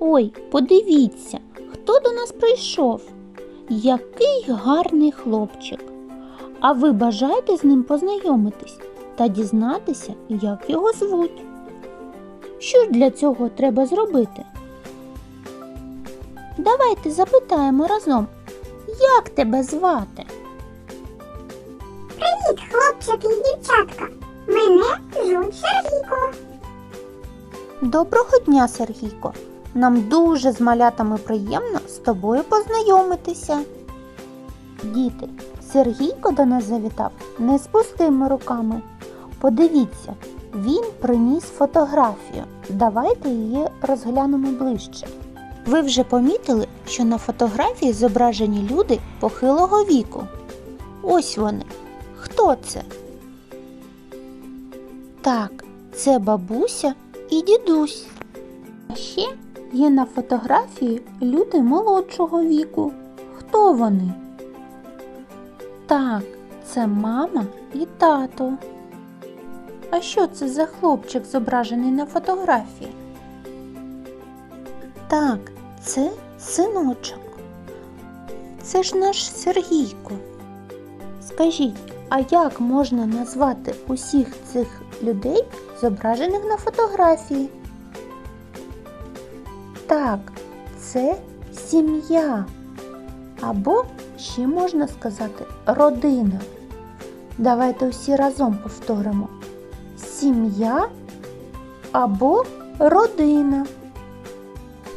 Ой, подивіться, хто до нас прийшов. Який гарний хлопчик. А ви бажаєте з ним познайомитись та дізнатися, як його звуть? Що ж для цього треба зробити? Давайте запитаємо разом, як тебе звати? Привіт, хлопчики і дівчатка. Мене звуть Сергійко. Доброго дня, Сергійко. Нам дуже з малятами приємно з тобою познайомитися. Діти, Сергійко до нас завітав не з пустими руками. Подивіться, він приніс фотографію. Давайте її розглянемо ближче. Ви вже помітили, що на фотографії зображені люди похилого віку. Ось вони. Хто це? Так, це бабуся і дідусь. А ще є на фотографії люди молодшого віку. Хто вони? Так, це мама і тато. А що це за хлопчик зображений на фотографії? Так, це синочок. Це ж наш Сергійко. Скажіть, а як можна назвати усіх цих людей, зображених на фотографії? Так, це сім'я. Або ще можна сказати родина. Давайте усі разом повторимо. Сім'я або родина.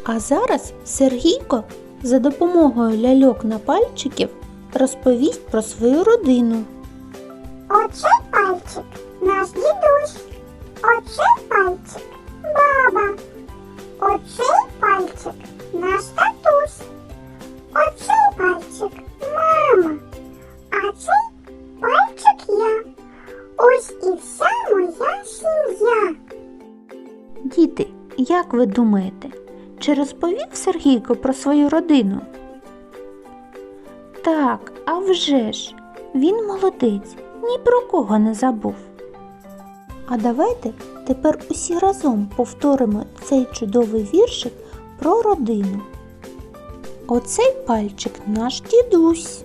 А зараз Сергійко за допомогою ляльок на пальчиків розповість про свою родину. Оце пальчик наш дідусь. Оце пальчик пальчик наш татусь. Оцей пальчик мама. А цей пальчик я. Ось і вся моя сім'я. Діти, як ви думаєте, чи розповів Сергійко про свою родину? Так, а вже ж, він молодець, ні про кого не забув. А давайте тепер усі разом повторимо цей чудовий віршик про родину. Оцей пальчик наш дідусь.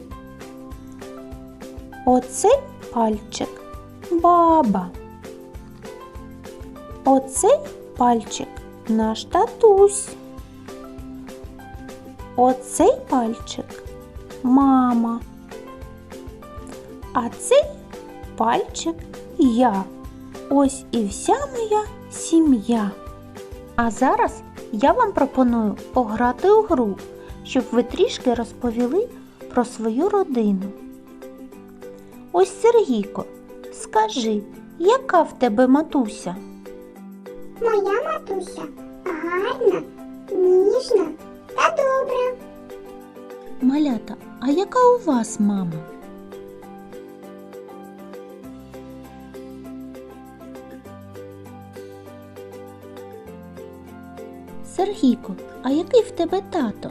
Оцей пальчик баба. Оцей пальчик наш татусь. Оцей пальчик мама. А цей пальчик я. Ось і вся моя сім'я. А зараз я вам пропоную пограти у гру, щоб ви трішки розповіли про свою родину. Ось Сергійко, скажи, яка в тебе матуся? Моя матуся гарна, ніжна та добра. Малята, а яка у вас мама? Сергійко, а який в тебе тато?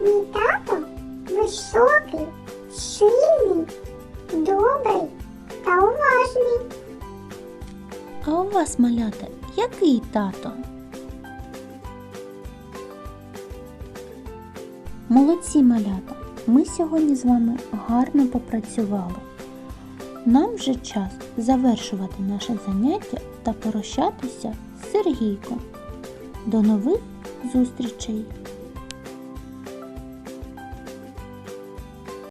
Мій тато високий, сильний, добрий та уважний. А у вас, малята, який тато? Молодці малята! Ми сьогодні з вами гарно попрацювали. Нам вже час завершувати наше заняття та прощатися з Сергійком. До нових зустрічей!